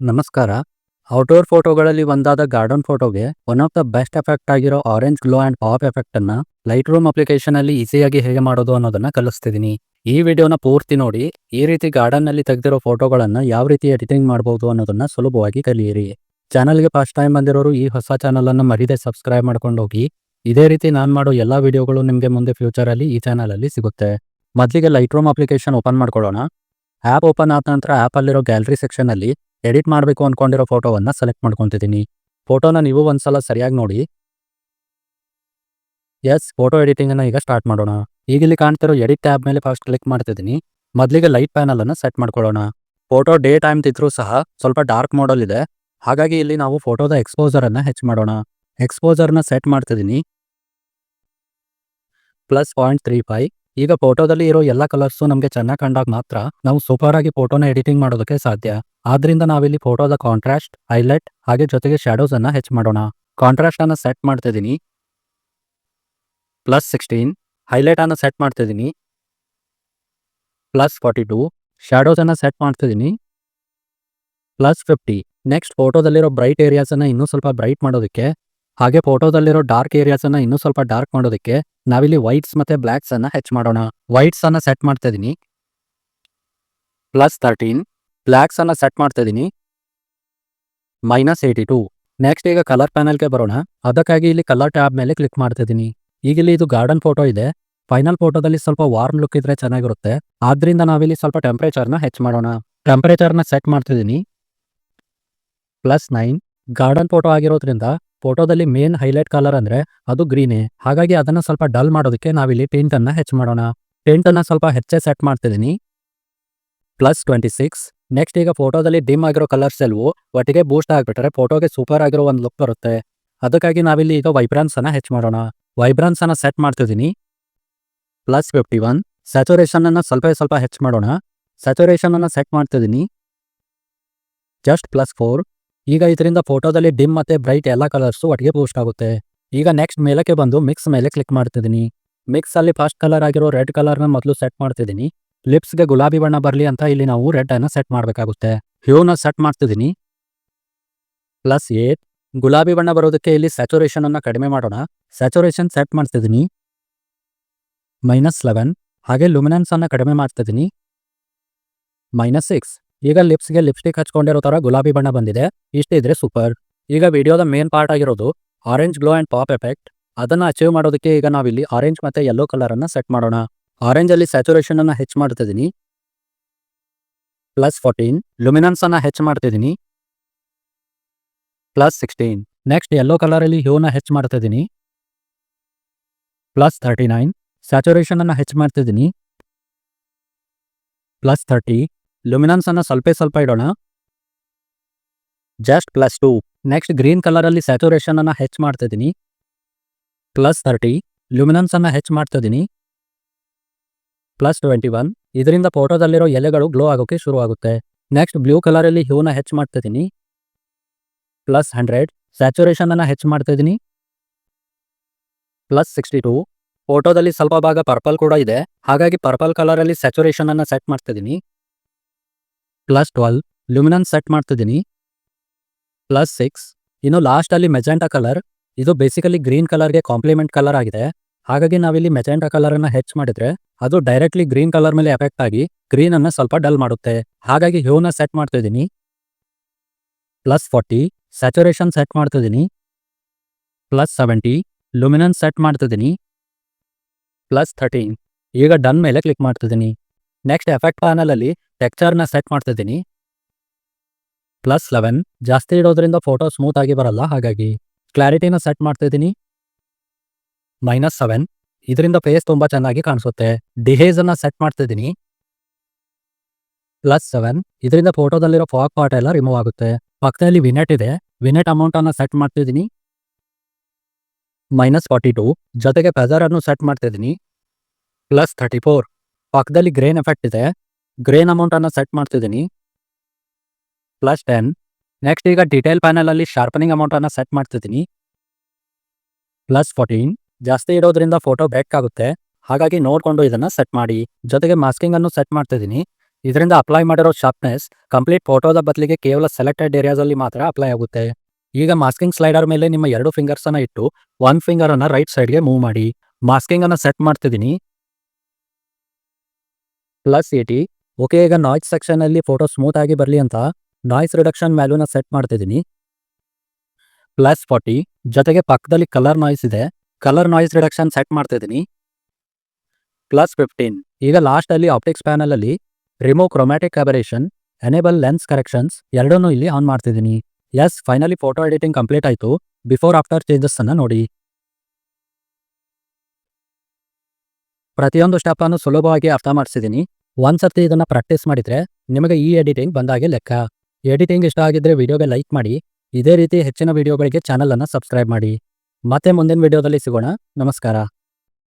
ನಮಸ್ಕಾರ. ಔಟ್ಡೋರ್ ಫೋಟೋಗಳಲ್ಲಿ ಒಂದಾದ ಗಾರ್ಡನ್ ಫೋಟೋಗೆ one of the best effect ಆಗಿರೋ orange glow and pop effect ಅನ್ನ ಲೈಟ್ ರೂಮ್ ಅಪ್ಲಿಕೇಶನ್ ಅಲ್ಲಿ ಈಸಿಯಾಗಿ ಹೇಗೆ ಮಾಡೋದು ಅನ್ನೋದನ್ನ ಕಲಿಸ್ತಿದ್ದೀನಿ ಈ ವಿಡಿಯೋನ ಪೂರ್ತಿ ನೋಡಿ, ಈ ರೀತಿ ಗಾರ್ಡನ್ನಲ್ಲಿ ತೆಗೆದಿರೋ ಫೋಟೋಗಳನ್ನ ಯಾವ ರೀತಿ ಎಡಿಟಿಂಗ್ ಮಾಡಬಹುದು ಅನ್ನೋದನ್ನ ಸುಲಭವಾಗಿ ಕಲಿಯಿರಿ. ಚಾನಲ್ಗೆ ಫಸ್ಟ್ ಟೈಮ್ ಬಂದಿರೋರು ಈ ಹೊಸ ಚಾನಲ್ ಅನ್ನ ಮರಿದೆ ಸಬ್ಸ್ಕ್ರೈಬ್ ಮಾಡ್ಕೊಂಡು ಹೋಗಿ, ಇದೇ ರೀತಿ ನಾನು ಮಾಡೋ ಎಲ್ಲಾ ವಿಡಿಯೋಗಳು ನಿಮಗೆ ಮುಂದೆ ಫ್ಯೂಚರ್ ಅಲ್ಲಿ ಈ ಚಾನಲ್ ಅಲ್ಲಿ ಸಿಗುತ್ತೆ. ಮೊದಲಿಗೆ ಲೈಟ್ ರೂಮ್ ಅಪ್ಲಿಕೇಶನ್ ಓಪನ್ ಮಾಡ್ಕೊಳ್ಳೋಣ. ಆ್ಯಪ್ ಓಪನ್ ಆದ ನಂತರ ಆ್ಯಪಲ್ಲಿರೋ ಗ್ಯಾಲರಿ ಸೆಕ್ಷನಲ್ಲಿ ಎಡಿಟ್ ಮಾಡಬೇಕು ಅಂದ್ಕೊಂಡಿರೋ ಫೋಟೋವನ್ನು ಸೆಲೆಕ್ಟ್ ಮಾಡ್ಕೊತಿದ್ದೀನಿ. ಫೋಟೋನ ನೀವು ಒಂದ್ಸಲ ಸರಿಯಾಗಿ ನೋಡಿ. ಎಸ್ ಫೋಟೋ ಎಡಿಟಿಂಗನ್ನು ಈಗ ಸ್ಟಾರ್ಟ್ ಮಾಡೋಣ. ಈಗ ಇಲ್ಲಿ ಕಾಣ್ತಿರೋ ಎಡಿಟ್ ಟ್ಯಾಬ್ ಮೇಲೆ ಫಸ್ಟ್ ಕ್ಲಿಕ್ ಮಾಡ್ತಿದ್ದೀನಿ. ಮೊದಲಿಗೆ ಲೈಟ್ ಪ್ಯಾನಲನ್ನು ಸೆಟ್ ಮಾಡ್ಕೊಳ್ಳೋಣ. ಫೋಟೋ ಡೇ ಟೈಮ್ ತಿದ್ರೂ ಸಹ ಸ್ವಲ್ಪ ಡಾರ್ಕ್ ಮಾಡಲ್ ಇದೆ. ಹಾಗಾಗಿ ಇಲ್ಲಿ ನಾವು ಫೋಟೋದ ಎಕ್ಸ್ಪೋಸರನ್ನು ಹೆಚ್ಚು ಮಾಡೋಣ. ಎಕ್ಸ್ಪೋಸರ್ನ ಸೆಟ್ ಮಾಡ್ತಿದ್ದೀನಿ. ಪ್ಲಸ್ ಪಾಯಿಂಟ್ ತ್ರೀ ಫೈವ್ ಈಗ ಫೋಟೋದಲ್ಲಿ ಇರೋ ಎಲ್ಲ ಕಲರ್ಸು ನಮಗೆ ಚೆನ್ನಾಗಿ ಕಂಡಾಗ ಮಾತ್ರ ನಾವು ಸೂಪರ್ ಆಗಿ ಫೋಟೋನ ಎಡಿಟಿಂಗ್ ಮಾಡೋದಕ್ಕೆ ಸಾಧ್ಯ. ಆದ್ರಿಂದ ನಾವಿಲ್ಲಿ ಫೋಟೋದ ಕಾಂಟ್ರಾಸ್ಟ್ ಹೈಲೈಟ್ ಹಾಗೆ ಜೊತೆಗೆ ಶ್ಯಾಡೋಸ್ ಅನ್ನ ಹೆಚ್ಚು ಮಾಡೋಣ. ಕಾಂಟ್ರಾಸ್ಟ್ ಅನ್ನ ಸೆಟ್ ಮಾಡ್ತಿದ್ದೀನಿ ಪ್ಲಸ್ ಸಿಕ್ಸ್ಟೀನ್ ಹೈಲೈಟ್ ಅನ್ನ ಸೆಟ್ ಮಾಡ್ತಿದ್ದೀನಿ ಪ್ಲಸ್ ಫಾರ್ಟಿ ಟೂ ಶಾಡೋಸ್ ಅನ್ನ ಸೆಟ್ ಮಾಡ್ತಿದ್ದೀನಿ ಪ್ಲಸ್ ಫಿಫ್ಟಿ ನೆಕ್ಸ್ಟ್ ಫೋಟೋದಲ್ಲಿರೋ ಬ್ರೈಟ್ ಏರಿಯಾಸ್ ಅನ್ನ ಇನ್ನೂ ಸ್ವಲ್ಪ ಬ್ರೈಟ್ ಮಾಡೋದಕ್ಕೆ ಹಾಗೆ ಫೋಟೋದಲ್ಲಿರೋ ಡಾರ್ಕ್ ಏರಿಯಾಸ್ ಅನ್ನ ಇನ್ನೂ ಸ್ವಲ್ಪ ಡಾರ್ಕ್ ಮಾಡೋದಕ್ಕೆ ನಾವಿಲ್ಲಿ ವೈಟ್ಸ್ ಮತ್ತೆ ಬ್ಲ್ಯಾಕ್ಸ್ ಅನ್ನ ಹೆಚ್ ಮಾಡೋಣ. ವೈಟ್ಸ್ ಅನ್ನ ಸೆಟ್ ಮಾಡ್ತಿದ್ದೀನಿ ಪ್ಲಸ್ ತರ್ಟೀನ್ ಬ್ಲ್ಯಾಕ್ಸ್ ಅನ್ನ ಸೆಟ್ ಮಾಡ್ತಿದ್ದೀನಿ ಮೈನಸ್ ಏಯ್ಟಿ ಟು ನೆಕ್ಸ್ಟ್ ಈಗ ಕಲರ್ ಪ್ಯಾನಲ್ಗೆ ಬರೋಣ. ಅದಕ್ಕಾಗಿ ಇಲ್ಲಿ ಕಲರ್ ಟ್ಯಾಬ್ ಮೇಲೆ ಕ್ಲಿಕ್ ಮಾಡ್ತಾ ಇದೀನಿ. ಈಗ ಇಲ್ಲಿ ಇದು ಗಾರ್ಡನ್ ಫೋಟೋ ಇದೆ. ಫೈನಲ್ ಫೋಟೋದಲ್ಲಿ ಸ್ವಲ್ಪ ವಾರ್ಮ್ ಲುಕ್ ಇದ್ರೆ ಚೆನ್ನಾಗಿರುತ್ತೆ. ಆದ್ರಿಂದ ನಾವಿಲ್ಲಿ ಸ್ವಲ್ಪ ಟೆಂಪರೇಚರ್ನ ಹೆಚ್ಚು ಮಾಡೋಣ. ಟೆಂಪರೇಚರ್ನ ಸೆಟ್ ಮಾಡ್ತಿದ್ದೀನಿ ಪ್ಲಸ್ ನೈನ್ ಗಾರ್ಡನ್ ಫೋಟೋ ಆಗಿರೋದ್ರಿಂದ ಫೋಟೋದಲ್ಲಿ ಮೇನ್ ಹೈಲೈಟ್ ಕಲರ್ ಅಂದ್ರೆ ಅದು ಗ್ರೀನೇ. ಹಾಗಾಗಿ ಅದನ್ನ ಸ್ವಲ್ಪ ಡಲ್ ಮಾಡೋದಕ್ಕೆ ನಾವಿಲ್ಲಿ ಪೇಂಟ್ ಅನ್ನ ಹೆಚ್ಚು ಮಾಡೋಣ. ಪೇಂಟ್ ಅನ್ನ ಸ್ವಲ್ಪ ಹೆಚ್ಚೆ ಸೆಟ್ ಮಾಡ್ತಿದ್ದೀನಿ. ಪ್ಲಸ್ ಟ್ವೆಂಟಿ ಸಿಕ್ಸ್ ನೆಕ್ಸ್ಟ್ ಈಗ ಫೋಟೋದಲ್ಲಿ ಡಿಮ್ ಆಗಿರೋ ಕಲರ್ಸ್ ಎಲ್ಲವೂ ಒಟ್ಟಿಗೆ ಬೂಸ್ಟ್ ಆಗಿಬಿಟ್ರೆ ಫೋಟೋಗೆ ಸೂಪರ್ ಆಗಿರೋ ಒಂದು ಲುಕ್ ಬರುತ್ತೆ. ಅದಕ್ಕಾಗಿ ನಾವಿಲ್ಲಿ ಈಗ ವೈಬ್ರಾನ್ಸ್ ಅನ್ನ ಹೆಚ್ಚು ಮಾಡೋಣ. ವೈಬ್ರಾನ್ಸ್ ಅನ್ನ ಸೆಟ್ ಮಾಡ್ತಿದ್ದೀನಿ. ಪ್ಲಸ್ ಫಿಫ್ಟಿ ಒನ್ ಸ್ಯಾಚುರೇಷನ್ ಅನ್ನ ಸ್ವಲ್ಪ ಸ್ವಲ್ಪ ಹೆಚ್ಚು ಮಾಡೋಣ. ಸ್ಯಾಚುರೇಷನ್ ಅನ್ನ ಸೆಟ್ ಮಾಡ್ತಿದ್ದೀನಿ. ಜಸ್ಟ್ ಪ್ಲಸ್ ಫೋರ್ ಈಗ ಇದರಿಂದ ಫೋಟೋದಲ್ಲಿ ಡಿಮ್ ಮತ್ತೆ ಬ್ರೈಟ್ ಎಲ್ಲ ಕಲರ್ಸು ಒಟ್ಟಿಗೆ ಪೋಸ್ಟ್ ಆಗುತ್ತೆ. ಈಗ ನೆಕ್ಸ್ಟ್ ಮೇಲಕ್ಕೆ ಬಂದು ಮಿಕ್ಸ್ ಮೇಲೆ ಕ್ಲಿಕ್ ಮಾಡ್ತಿದ್ದೀನಿ. ಮಿಕ್ಸ್ ಅಲ್ಲಿ ಫಸ್ಟ್ ಕಲರ್ ಆಗಿರೋ ರೆಡ್ ಕಲರ್ನ ಮೊದಲು ಸೆಟ್ ಮಾಡ್ತಿದ್ದೀನಿ. ಲಿಪ್ಸ್ಗೆ ಗುಲಾಬಿ ಬಣ್ಣ ಬರಲಿ ಅಂತ ಇಲ್ಲಿ ನಾವು ರೆಡ್ ಅನ್ನು ಸೆಟ್ ಮಾಡಬೇಕಾಗುತ್ತೆ. ಹ್ಯೂನ ಸೆಟ್ ಮಾಡ್ತಿದ್ದೀನಿ. Plus eight. ಗುಲಾಬಿ ಬಣ್ಣ ಬರೋದಕ್ಕೆ ಇಲ್ಲಿ ಸ್ಯಾಚುರೇಷನ್ ಅನ್ನ ಕಡಿಮೆ ಮಾಡೋಣ. ಸ್ಯಾಚುರೇಷನ್ ಸೆಟ್ ಮಾಡ್ತಿದ್ದೀನಿ. Minus eleven. ಹಾಗೆ ಲುಮಿನೆನ್ಸ್ ಅನ್ನ ಕಡಿಮೆ ಮಾಡ್ತಿದ್ದೀನಿ. Minus six. ಈಗ ಲಿಪ್ಸ್ಗೆ ಲಿಪ್ಸ್ಟಿಕ್ ಹಚ್ಕೊಂಡಿರೋ ತರ ಗುಲಾಬಿ ಬಣ್ಣ ಬಂದಿದೆ. ಇಷ್ಟಿದ್ರೆ ಸೂಪರ್. ಈಗ ವಿಡಿಯೋದ ಮೇನ್ ಪಾರ್ಟ್ ಆಗಿರೋದು orange glow and pop effect. ಅದನ್ನ ಅಚೀವ್ ಮಾಡೋದಕ್ಕೆ ಈಗ ನಾವಿಲ್ಲಿ ಆರೆಂಜ್ ಮತ್ತೆ ಯೆಲ್ಲೋ ಕಲರ್ ಅನ್ನ ಸೆಟ್ ಮಾಡೋಣ. ಆರೆಂಜ್ ಅಲ್ಲಿ ಸ್ಯಾಚುರೇಷನ್ ಅನ್ನ ಹೆಚ್ಚು ಮಾಡ್ತಿದ್ದೀನಿ ಪ್ಲಸ್ ಫೋರ್ಟೀನ್. ಲುಮಿನನ್ಸ್ ಅನ್ನ ಹೆಚ್ಚು ಮಾಡ್ತಿದ್ದೀನಿ plus sixteen. Next yellow colour ಅಲ್ಲಿ ಹ್ಯೂನ ಹೆಚ್ಚು ಮಾಡ್ತಿದ್ದೀನಿ ಪ್ಲಸ್ ತರ್ಟಿ ನೈನ್. ಸ್ಯಾಚುರೇಷನ್ ಅನ್ನ ಹೆಚ್ಚು ಮಾಡ್ತಿದ್ದೀನಿ ಪ್ಲಸ್ ಥರ್ಟಿ. ಲುಮಿನನ್ಸ್ ಅನ್ನ ಸ್ವಲ್ಪ ಸ್ವಲ್ಪ ಇಡೋಣ. Just plus two next green colour ಅಲ್ಲಿ ಸ್ಯಾಚುರೇಷನ್ ಅನ್ನ ಹೆಚ್ಚು ಮಾಡ್ತಿದ್ದೀನಿ ಪ್ಲಸ್ ಥರ್ಟಿ ಲುಮಿನನ್ಸ್ ಅನ್ನ ಹೆಚ್ಚು ಮಾಡ್ತಿದ್ದೀನಿ ಪ್ಲಸ್ ಟ್ವೆಂಟಿ ಒನ್ ಇದರಿಂದ ಫೋಟೋದಲ್ಲಿರೋ ಎಲೆಗಳು ಗ್ಲೋ ಆಗೋಕೆ ಶುರು ಆಗುತ್ತೆ ನೆಕ್ಸ್ಟ್ ಬ್ಲೂ ಕಲರ್ ಅಲ್ಲಿ ಹ್ಯೂನ ಹೆಚ್ಚು ಮಾಡ್ತಿದ್ದೀನಿ ಪ್ಲಸ್ ಹಂಡ್ರೆಡ್ ಸ್ಯಾಚುರೇಷನ್ ಅನ್ನ ಹೆಚ್ಚು ಮಾಡ್ತಿದ್ದೀನಿ ಪ್ಲಸ್ ಸಿಕ್ಸ್ಟಿ ಟೂ ಫೋಟೋದಲ್ಲಿ ಸ್ವಲ್ಪ ಭಾಗ ಪರ್ಪಲ್ ಕೂಡ ಇದೆ. ಹಾಗಾಗಿ ಪರ್ಪಲ್ ಕಲರ್ ಅಲ್ಲಿ ಸ್ಯಾಚುರೇಷನ್ ಅನ್ನ ಸೆಟ್ ಮಾಡ್ತಿದ್ದೀನಿ ಪ್ಲಸ್ ಟ್ವೆಲ್ ಲ್ಯೂಮಿನನ್ ಸೆಟ್ ಮಾಡ್ತಿದ್ದೀನಿ. ಪ್ಲಸ್ ಸಿಕ್ಸ್ ಇನ್ನು ಲಾಸ್ಟ್ ಅಲ್ಲಿ ಮೆಜೆಂಟಾ ಕಲರ್ ಇದು ಬೇಸಿಕಲಿ ಗ್ರೀನ್ ಕಲರ್ಗೆ ಕಾಂಪ್ಲಿಮೆಂಟ್ ಕಲರ್ ಆಗಿದೆ. ಹಾಗಾಗಿ ನಾವಿಲ್ಲಿ ಮೆಜೆಂಟಾ ಕಲರ್ ಅನ್ನ ಹೆಚ್ಚು ಮಾಡಿದ್ರೆ, ಅದು ಡೈರೆಕ್ಟ್ಲಿ ಗ್ರೀನ್ ಕಲರ್ ಮೇಲೆ ಎಫೆಕ್ಟ್ ಆಗಿ ಗ್ರೀನ್ ಅನ್ನ ಸ್ವಲ್ಪ ಡಲ್ ಮಾಡುತ್ತೆ. ಹಾಗಾಗಿ ಹ್ಯೂನ ಸೆಟ್ ಮಾಡ್ತಿದ್ದೀನಿ. ಪ್ಲಸ್ ಫಾರ್ಟಿ ಸ್ಯಾಚುರೇಷನ್ ಸೆಟ್ ಮಾಡ್ತಿದ್ದೀನಿ. ಪ್ಲಸ್ ಸೆವೆಂಟಿ ಲುಮಿನನ್ಸ್ ಸೆಟ್ ಮಾಡ್ತಿದ್ದೀನಿ. ಪ್ಲಸ್ ಥರ್ಟೀನ್ ಈಗ ಡನ್ ಮೇಲೆ ಕ್ಲಿಕ್ ಮಾಡ್ತಿದ್ದೀನಿ. ನೆಕ್ಸ್ಟ್ ಎಫೆಕ್ಟ್ ಪ್ಯಾನಲ್ ಅಲ್ಲಿ ಟೆಕ್ಚರ್ನ ಸೆಟ್ ಮಾಡ್ತಿದ್ದೀನಿ. ಪ್ಲಸ್ ಲೆವೆನ್ ಜಾಸ್ತಿ ಇಡೋದ್ರಿಂದ ಫೋಟೋ ಸ್ಮೂತ್ ಆಗಿ ಬರಲ್ಲ, ಹಾಗಾಗಿ ಕ್ಲಾರಿಟಿನ ಸೆಟ್ ಮಾಡ್ತಿದ್ದೀನಿ. ಮೈನಸ್ ಸೆವೆನ್ ಇದರಿಂದ ಫೇಸ್ ತುಂಬಾ ಚೆನ್ನಾಗಿ ಕಾಣಿಸುತ್ತೆ. ಅನ್ನ ಸೆಟ್ ಮಾಡ್ತಿದ್ದೀನಿ. ಪ್ಲಸ್ ಸೆವೆನ್ ಇದರಿಂದ ಫೋಟೋದಲ್ಲಿರೋ ಫಾಕ್ ಪಾರ್ಟ್ ಎಲ್ಲ ರಿಮೂವ್ ಆಗುತ್ತೆ. ಪಕ್ಕದಲ್ಲಿ ವಿನೆಟ್ ಇದೆ. ವಿನೆಟ್ ಅಮೌಂಟನ್ನು ಸೆಟ್ ಮಾಡ್ತಿದ್ದೀನಿ. ಮೈನಸ್ ಫಾರ್ಟಿ ಟೂ ಜೊತೆಗೆ ಪೆಜರನ್ನು ಸೆಟ್ ಮಾಡ್ತಿದ್ದೀನಿ. ಪ್ಲಸ್ ಥರ್ಟಿ ಫೋರ್ ಪಕ್ಕದಲ್ಲಿ ಗ್ರೇನ್ ಎಫೆಕ್ಟ್ ಇದೆ. ಗ್ರೇನ್ ಅಮೌಂಟ್ ಅನ್ನ ಸೆಟ್ ಮಾಡ್ತಿದ್ದೀನಿ. ಪ್ಲಸ್ ಟೆನ್ ನೆಕ್ಸ್ಟ್ ಈಗ ಡಿಟೇಲ್ ಪ್ಯಾನಲಲ್ಲಿ ಶಾರ್ಪನಿಂಗ್ ಅಮೌಂಟ್ ಅನ್ನ ಸೆಟ್ ಮಾಡ್ತಿದ್ದೀನಿ. ಪ್ಲಸ್ ಫೋರ್ಟೀನ್ ಜಾಸ್ತಿ ಇಡೋದ್ರಿಂದ ಫೋಟೋ ಬೇಕಾಗುತ್ತೆ ಹಾಗಾಗಿ ನೋಡಿಕೊಂಡು ಇದನ್ನ ಸೆಟ್ ಮಾಡಿ. ಜೊತೆಗೆ ಮಾಸ್ಕಿಂಗ್ ಅನ್ನು ಸೆಟ್ ಮಾಡ್ತಿದ್ದೀನಿ. ಇದರಿಂದ ಅಪ್ಲೈ ಮಾಡಿರೋ ಶಾರ್ಪ್ನೆಸ್ ಕಂಪ್ಲೀಟ್ ಫೋಟೋದ ಬದಲಿಗೆ ಕೇವಲ ಸೆಲೆಕ್ಟೆಡ್ ಏರಿಯಾದಲ್ಲಿ ಮಾತ್ರ ಅಪ್ಲೈ ಆಗುತ್ತೆ. ಈಗ ಮಾಸ್ಕಿಂಗ್ ಸ್ಲೈಡರ್ ಮೇಲೆ ನಿಮ್ಮ ಎರಡು ಫಿಂಗರ್ಸ್ ಅನ್ನ ಇಟ್ಟು ಒನ್ ಫಿಂಗರ್ ಅನ್ನ ರೈಟ್ ಸೈಡ್ಗೆ ಮೂವ್ ಮಾಡಿ. ಮಾಸ್ಕಿಂಗ್ ಅನ್ನ ಸೆಟ್ ಮಾಡ್ತಿದ್ದೀನಿ. ಪ್ಲಸ್ ಏಟಿ ಓಕೆ, ಈಗ ನಾಯ್ಸ್ ಸೆಕ್ಷನ್ ಅಲ್ಲಿ ಫೋಟೋ ಸ್ಮೂತ್ ಆಗಿ ಬರಲಿ ಅಂತ ನಾಯ್ಸ್ ರಿಡಕ್ಷನ್ ವ್ಯಾಲ್ಯೂನ ಸೆಟ್ ಮಾಡ್ತಿದ್ದೀನಿ. ಪ್ಲಸ್ ಫಾರ್ಟಿ ಜೊತೆಗೆ ಪಕ್ಕದಲ್ಲಿ ಕಲರ್ ನಾಯ್ಸ್ ಇದೆ. ಕಲರ್ ನಾಯ್ಸ್ ರಿಡಕ್ಷನ್ ಸೆಟ್ ಮಾಡ್ತಿದ್ದೀನಿ. ಪ್ಲಸ್ ಫಿಫ್ಟೀನ್ ಈಗ ಲಾಸ್ಟ್ ಅಲ್ಲಿ optics ಪ್ಯಾನಲಲ್ಲಿ remove chromatic aberration enable lens corrections ಎರಡನ್ನೂ ಇಲ್ಲಿ ಆನ್ ಮಾಡ್ತಿದ್ದೀನಿ. S finally photo editing complete ಆಯಿತು. ಬಿಫೋರ್ ಆಫ್ಟರ್ ಚೇಂಜಸ್ ಅನ್ನ ನೋಡಿ. ಪ್ರತಿಯೊಂದು ಸ್ಟೆಪ್ ಅನ್ನು ಸುಲಭವಾಗಿ ಅರ್ಥ ಮಾಡಿಸಿದ್ದೀನಿ. ಒಂದ್ಸರ್ತಿ ಇದನ್ನ ಪ್ರಾಕ್ಟೀಸ್ ಮಾಡಿದ್ರೆ ನಿಮಗೆ ಈ ಎಡಿಟಿಂಗ್ ಬಂದಾಗೆ ಲೆಕ್ಕ. ಎಡಿಟಿಂಗ್ ಇಷ್ಟ ಆಗಿದ್ರೆ ವಿಡಿಯೋಗೆ ಲೈಕ್ ಮಾಡಿ. ಇದೇ ರೀತಿ ಹೆಚ್ಚಿನ ವಿಡಿಯೋಗಳಿಗೆ ಚಾನಲನ್ನು ಸಬ್ಸ್ಕ್ರೈಬ್ ಮಾಡಿ. ಮತ್ತೆ ಮುಂದಿನ ವಿಡಿಯೋದಲ್ಲಿ ಸಿಗೋಣ. ನಮಸ್ಕಾರ.